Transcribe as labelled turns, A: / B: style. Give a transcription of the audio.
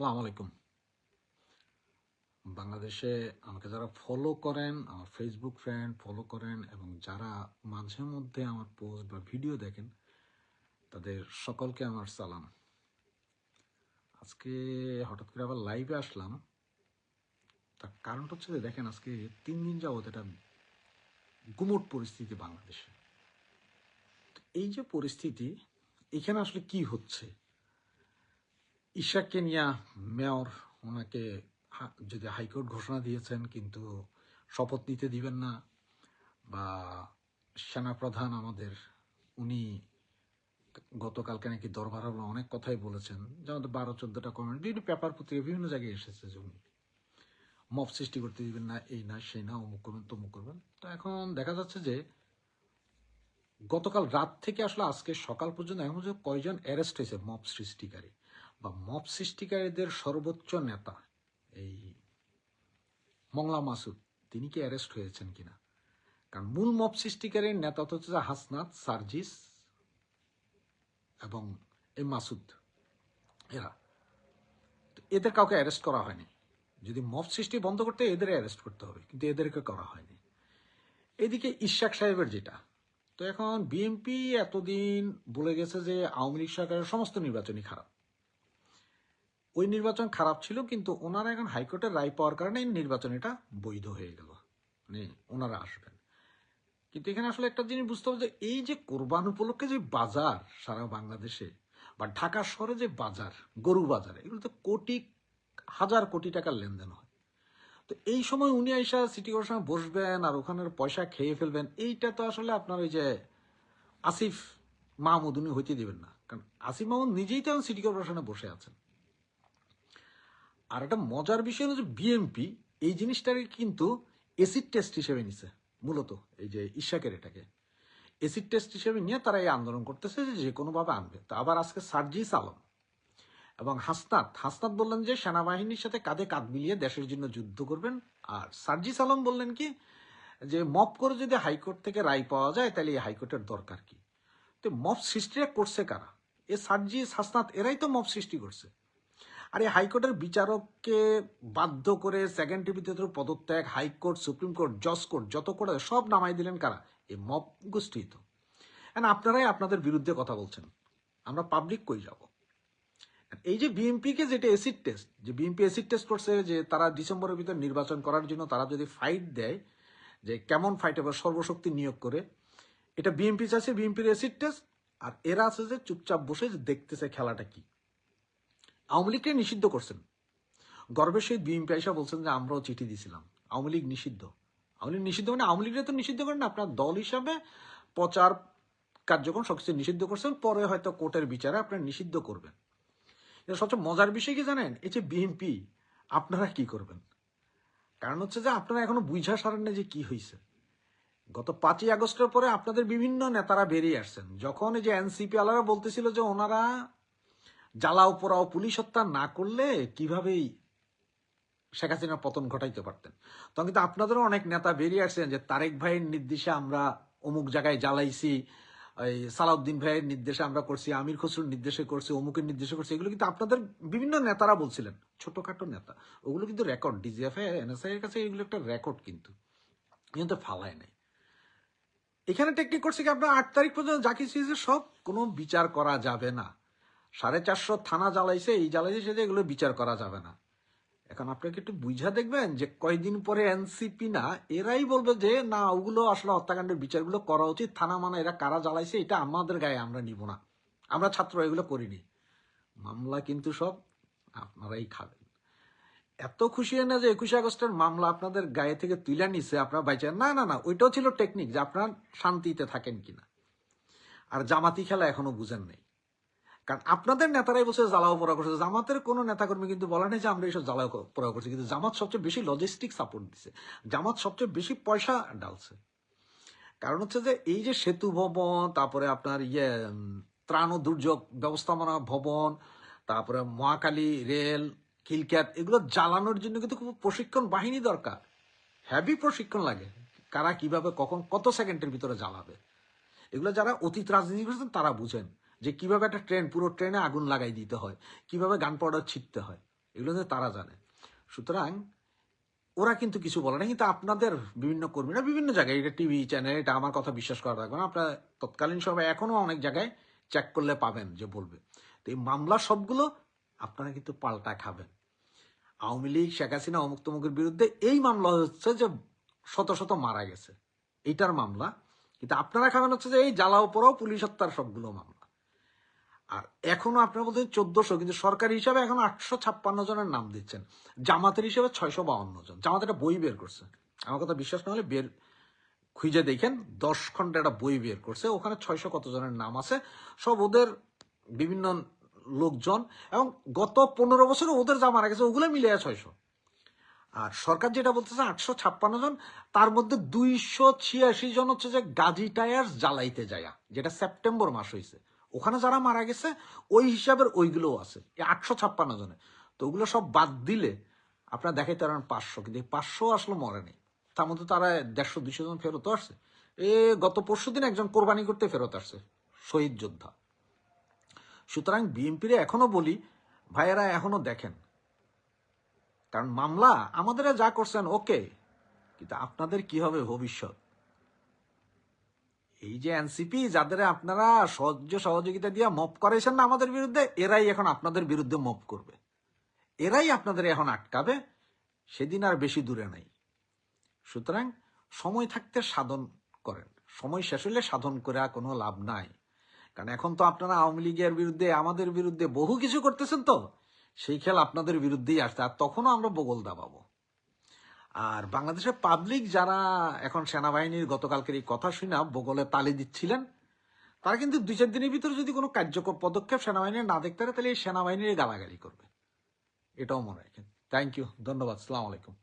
A: সালাম আলাইকুম। বাংলাদেশে আমাকে যারা ফলো করেন, আমার ফেসবুক ফ্রেন্ড ফলো করেন এবং যারা মাঝে মধ্যে আমার পোস্ট বা ভিডিও দেখেন, তাদের সকলকে আমার সালাম। আজকে হঠাৎ করে আবার লাইভে আসলাম। তার কারণটা হচ্ছে যে দেখেন, আজকে তিন দিন যাবত এটা গুমট পরিস্থিতি বাংলাদেশে। এই যে পরিস্থিতি, এখানে আসলে কি হচ্ছে? ঈশা কেনিয়া মেয়র ওনাকে যদি হাইকোর্ট ঘোষণা দিয়েছেন, কিন্তু শপথ নিতে দিবেন না, বা সেনাপ্রধান আমাদের, উনি গতকালকে নাকি দরবার হলো, অনেক কথাই বলেছেন। যেমন বারো, চোদ্দটা কমেন্ট বিভিন্ন পেপার পত্রিকা বিভিন্ন জায়গায় এসেছে যে উনি মব সৃষ্টি করতে দিবেন না, এই না, সেই না, অমুক করবেন, তমুক করবেন। তো এখন দেখা যাচ্ছে যে গতকাল রাত থেকে আসলে আজকে সকাল পর্যন্ত এখন পর্যন্ত কয়জন অ্যারেস্ট হয়েছে মব সৃষ্টিকারী। বা মব সৃষ্টিকারীদের সর্বোচ্চ নেতা, এই মংলা মাসুদ, তিনি কি অ্যারেস্ট হয়েছেন কিনা? কারণ মূল মব সৃষ্টিকারীর নেতা তো হচ্ছে হাসনাত, সার্জিস এবং এই মাসুদ, এরা। এদের কাউকে অ্যারেস্ট করা হয়নি। যদি মব সৃষ্টি বন্ধ করতে এদের অ্যারেস্ট করতে হবে, কিন্তু এদেরকে করা হয়নি। এদিকে ইশাক সাহেবের যেটা, তো এখন বিএনপি এতদিন বলে গেছে যে আওয়ামী লীগ সরকারের সমস্ত নির্বাচনই খারাপ। ওই নির্বাচন খারাপ ছিল, কিন্তু ওনারা এখন হাইকোর্টের রায় পাওয়ার কারণে এই নির্বাচন এটা বৈধ হয়ে গেল। মানে ওনারা আসবেন। কিন্তু এখানে আসলে একটা জিনিস বুঝতে হবে যে, এই যে কোরবান উপলক্ষে যে বাজার সারা বাংলাদেশে, বা ঢাকা শহরে যে বাজার, গরু বাজার এগুলো তো কোটি, হাজার কোটি টাকার লেনদেন হয়। তো এই সময় উনি আইসা সিটি কর্পোরেশনে বসবেন আর ওখানের পয়সা খেয়ে ফেলবেন, এইটা তো আসলে আপনার ওই যে আসিফ মাহমুদ, উনি হইতে দিবেন না। কারণ আসিফ মাহমুদ নিজেই তো সিটি কর্পোরেশনে বসে আছেন। আর একটা মজার বিষয় হলো যে বিএমপি এই জিনিসটাকে কিন্তু এসিড টেস্ট হিসেবে নিছে, মূলত এই যে ইশাকের এটাকে। এসিড টেস্ট হিসেবে নিয়ে তারা এই আন্দোলন করতেছে যে যে কোনোভাবে আনবে। তো আবার আজকে সার্জিস আলম এবং হাসনাত হাসনাত বললেন যে সেনাবাহিনীর সাথে কাঁধে কাঁধ মিলিয়ে দেশের জন্য যুদ্ধ করবেন। আর সার্জিস আলম বললেন কি, যে মপ করে যদি হাইকোর্ট থেকে রায় পাওয়া যায় তাহলে এই হাইকোর্টের দরকার কি? তো মপ সৃষ্টিটা করছে কারা? এ সার্জিস, হাসনাত, এরাই তো মপ সৃষ্টি করছে। আর এই হাইকোর্টের বিচারককে বাধ্য করে সেকেন্ড টিভিতে পদত্যাগ, হাইকোর্ট, সুপ্রিম কোর্ট, জজ কোর্ট, যত করে সব নামাই দিলেন কারা? এই মব গোষ্ঠী তো। আপনারাই আপনাদের বিরুদ্ধে কথা বলছেন। আমরা পাবলিক কই যাব? এই যে বিএনপিকে যেটা এসিড টেস্ট যে বিএনপি এসিড টেস্ট করছে যে তারা ডিসেম্বরের ভিতর নির্বাচন করার জন্য তারা যদি ফাইট দেয়, যে কেমন ফাইট হবে, সর্বশক্তি নিয়োগ করে, এটা বিএনপি চাইছে বিএনপির এসিড টেস্ট আর এরা আছে যে চুপচাপ বসে দেখতেছে খেলাটা কি। আওয়ামী লীগকে নিষিদ্ধ করছেন। গর্বের সহিত বিএনপি আইসা বলছেন যে, আমরাও চিঠি দিছিলাম। আওয়ামী লীগ নিষিদ্ধ। আওয়ামী লীগ নিষিদ্ধ মানে আওয়ামী লীগরা তো নিষিদ্ধ করেন আপনার দল হিসাবে প্রচার কার্যক্রম সবকিছু নিষিদ্ধ করছেন। পরে হয়তো কোর্টের বিচারে আপনার নিষিদ্ধ করবেন। এটা সবচেয়ে মজার বিষয় কি জানেন? এই যে বিএনপি, আপনারা কি করবেন? কারণ হচ্ছে যে, আপনারা এখনও বুঝা সারেন না যে কি হয়েছে গত পাঁচই আগস্টের পরে আপনাদের বিভিন্ন নেতারা বেরিয়ে আসছেন। যখন এই যে এনসিপি আলারা বলতেছিল যে, ওনারা জ্বালাও, পোড়াও, পুলিশ হত্যা না করলে কিভাবেই শেখ হাসিনার পতন ঘটাইতে পারতেন? তখন কিন্তু আপনাদেরও অনেক নেতা বেরিয়ে আসছেন যে তারেক ভাইয়ের নির্দেশে আমরা অমুক জায়গায় জ্বালাইছি, এই সালাউদ্দিন ভাইয়ের নির্দেশে আমরা করছি, আমির খসরুর নির্দেশে করছি, অমুকের নির্দেশে করছি, এগুলো কিন্তু আপনাদের বিভিন্ন নেতারা বলছিলেন, ছোটখাটো নেতা। ওগুলো কিন্তু রেকর্ড ডিজিএফআই এনএসআই এর কাছে এগুলো একটা রেকর্ড কিন্তু। কিন্তু ফালায় নাই। এখানে টেকনিক করছে কি আপনার আট তারিখ পর্যন্ত যা কিছু সব কোনো বিচার করা যাবে না। সাড়ে চারশো থানা জ্বালাইছে, এই জ্বালাইছে সেটা এগুলো বিচার করা যাবে না। এখন আপনাকে একটু বুঝা দেখবেন যে কয়দিন পরে এনসিপি না, এরাই বলবে যে, না, ওগুলো আসলে হত্যাকাণ্ডের বিচারগুলো করা উচিত। থানা মানে এরা কারা জ্বালাইছে, এটা আমাদের গায়ে আমরা নিব না। আমরা ছাত্র, এগুলো করিনি। মামলা কিন্তু সব আপনারাই খাবেন। এত খুশি হয় না যে একুশে আগস্টের মামলা আপনাদের গায়ে থেকে তুলে নিছে, আপনারা বাইচেন না না না, ওইটাও ছিল টেকনিক যে আপনার শান্তিতে থাকেন কিনা। আর জামাতি খেলা এখনও বুঝেন নাই। কারণ আপনাদের নেতারাই বসে জ্বালাও পোড়া করছে। জামাতের কোনো নেতাকর্মী কিন্তু বলা নেই যে আমরা এইসব জ্বালাও পোড়া করছি, কিন্তু জামাত সবচেয়ে বেশি লজিস্টিক সাপোর্ট দিছে। জামাত সবচেয়ে বেশি পয়সা ডালছে কারণ হচ্ছে যে এই যে সেতু ভবন, তারপরে আপনার ইয়ে ত্রাণ ও দুর্যোগ ব্যবস্থাপনা ভবন, তারপরে মহাকালী রেল খিলক্যাত এগুলো জ্বালানোর জন্য কিন্তু খুব প্রশিক্ষণ বাহিনী দরকার। হ্যাভি প্রশিক্ষণ লাগে। কারা কীভাবে কখন কত সেকেন্ডের ভিতরে জ্বালাবে? এগুলো যারা অতীত রাজনীতি করেছেন তারা বুঝেন। যে কীভাবে একটা ট্রেন, পুরো ট্রেনে আগুন লাগাই দিতে হয়, কীভাবে গান পাউডার ছিটতে হয়, এগুলো তারা জানে। সুতরাং ওরা কিন্তু কিছু বলে না, কিন্তু আপনাদের বিভিন্ন কর্মীরা বিভিন্ন জায়গায়, এটা টিভি চ্যানেল, এটা আমার কথা বিশ্বাস করা রাখবে না, আপনার তৎকালীন সময় এখনও অনেক জায়গায় চেক করলে পাবেন যে বলবে। তো এই মামলা সবগুলো আপনারা কিন্তু পাল্টা খাবেন। আওয়ামী লীগ, শেখ হাসিনা, অমুক তমুকের বিরুদ্ধে এই মামলা হচ্ছে যে শত শত মারা গেছে। এইটার মামলা। কিন্তু আপনারা খাবেন হচ্ছে যে এই জ্বালাও পড়াও, পুলিশ হত্যার সবগুলো মামলা। আর এখনও আপনার বলছেন চোদ্দশো, কিন্তু সরকারি হিসাবে এখন আটশো ছাপ্পান্ন জনের নাম দিচ্ছেন। জামাতের হিসাবে ছয়শো বাউন্ন জন। জামাত একটা বই বের করছে। আমার কথা বিশ্বাস না হলে বের খুঁজে দেখেন, দশ খন্ডে একটা বই বের করছে। ওখানে ছয়শো কত জনের নাম আছে। সব ওদের বিভিন্ন লোকজন এবং গত পনেরো বছরে ওদের যা মারা গেছে, ওগুলো মিলে ছয়শো। আর সরকার যেটা বলতেছে আটশো ছাপ্পান্ন জন, তার মধ্যে দুইশো ছিয়াশি জন হচ্ছে যে গাজী টায়ার জ্বালাইতে যায়, যেটা সেপ্টেম্বর মাস হয়েছে ওখানে যারা মারা গেছে, ওই হিসাবের ওইগুলোও আছে। আটশো ছাপ্পান্ন জনে তো ওগুলো সব বাদ দিলে আপনার দেখাইতে পারেন পাঁচশো, কিন্তু পাঁচশো আসলে মরেনি তার মধ্যে তারা দেড়শো দুইশো জন ফেরত আসছে। এ গত পরশু দিন একজন কোরবানি করতে ফেরত আসছে, শহীদ যোদ্ধা। সুতরাং বিএনপিরে এখনও বলি, ভাইয়েরা এখনও দেখেন। কারণ মামলা আমাদের যা করছেন, ওকে। কিন্তু আপনাদের কি হবে ভবিষ্যৎ? এই যে এনসিপি, যাদের আপনারা সহ্য সহযোগিতা দিয়ে মপ করাইছেন না আমাদের বিরুদ্ধে, এরাই এখন আপনাদের বিরুদ্ধে মপ করবে। এরাই আপনাদের এখন আটকাবে, সেদিন আর বেশি দূরে নাই। সুতরাং সময় থাকতে সাধন করেন। সময় শেষ হলে সাধন করে কোনো লাভ নাই। কারণ এখন তো আপনারা আওয়ামী লীগের বিরুদ্ধে, আমাদের বিরুদ্ধে বহু কিছু করতেছেন তো, সেই খেল আপনাদের বিরুদ্ধেই আসছে। আর তখনও আমরা বগল দাবাবো। আর বাংলাদেশের পাবলিক যারা এখন সেনাবাহিনীর গতকালকের এই কথা শুনে বগলে তালি দিচ্ছিলেন, তারা কিন্তু দুই চার দিনের ভিতরে যদি কোনো কার্যকর পদক্ষেপ সেনাবাহিনীর না দেখতে পারে, তাহলে এই সেনাবাহিনীর গালাগালি করবে। এটাও মনে রাখেন। থ্যাংক ইউ ধন্যবাদ। সালাম আলাইকুম।